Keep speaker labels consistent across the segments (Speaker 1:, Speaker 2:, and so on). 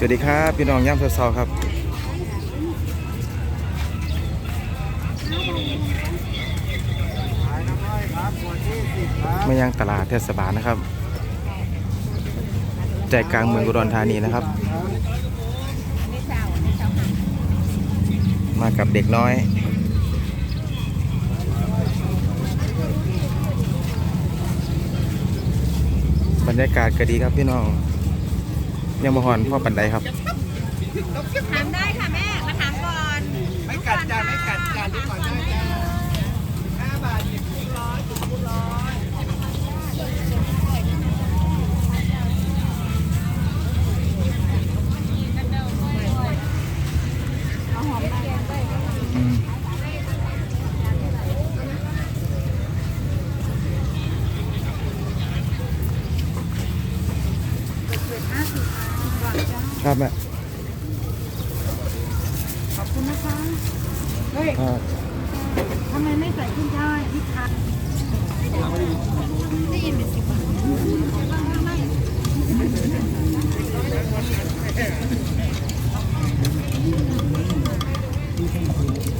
Speaker 1: สวัสดีครับ พี่น้องย่ำเซาๆครับมายังตลาดเทศบาลนะครับ ใจกลางเมืองอุดรธานีนะครับ มากับเด็กน้อย บรรยากาศก็ดีครับพี่น้อง ยังมาหอนพ่อปันไดครับ
Speaker 2: ถามได้ค่ะแม่ มาถามก่อน
Speaker 3: ไม่กัดจ้าไม่กัดจ้าดูก่อนได้จ้าห้าบาทสิบคูณร้อยสิบคูณร้อย
Speaker 1: อืม ครับแม่
Speaker 2: ขอบคุณนะคะเฮ้ย
Speaker 1: ครับ
Speaker 2: ทำไมไม่ใส่ขึ้นช่ายที่คันได้ยินเป็นสิบบาท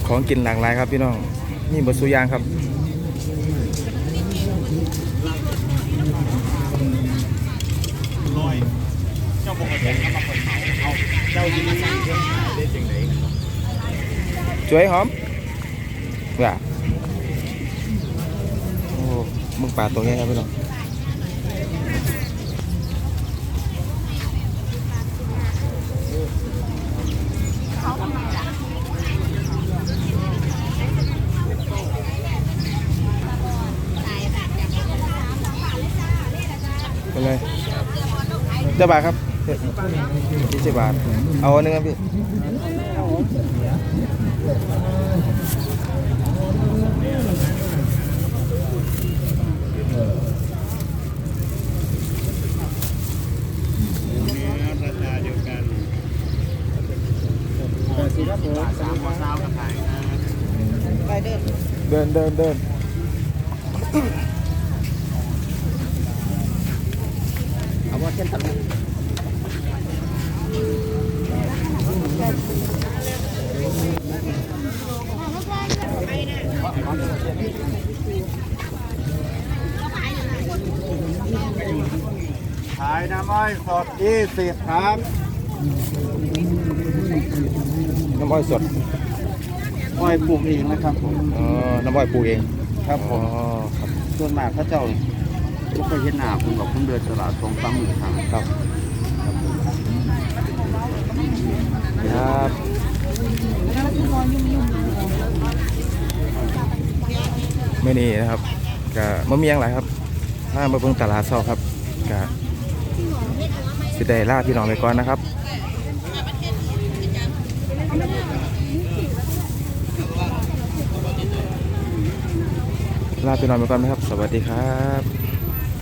Speaker 1: ของกินหลากหลายครับพี่น้องนี่บะสุยางครับ
Speaker 3: เจ้าปกติก็มาคนเหมาเอาเจ้าที่มาสั่งเครื่องขายได้จริงไหน
Speaker 1: สวยหอมว่ะโอ้มึงปลาตัวนี้ครับพี่น้องไปเลยเจ้าบาทครับยี่สิบบาท เอาอันหนึงครับพี่
Speaker 3: เดียวกันสี่ครับผมสามข้าวเช้ากับขายครับ
Speaker 2: ไปเดิน
Speaker 1: เดินเดินเดิน
Speaker 3: เอาว่าเช่นตัด ายน้ำอ้อยสดยี่สิบครับ
Speaker 1: น้ำอ้อยสด
Speaker 3: อ้อยปลูกเองนะครับผม
Speaker 1: อ๋อน้ำอ้อยปลูกเอง
Speaker 3: ครับผ
Speaker 1: อ๋อ
Speaker 3: ม
Speaker 1: ครับ
Speaker 3: ส่วนมากพระเจ้าก็เคยเห็นหน้าคุณบอกคุณเดินตลาดสองสามหมื่นทาง
Speaker 1: ครับครับไม่นี่นะครับก็มะเมียงหลายครับถ้ามาเพิ่งตลาดเศร้าครับก็ สิได้ล่าพี่น้องไปก่อนนะครับลาพี่น้องไปก่อนนะครับ สวัสดีครับ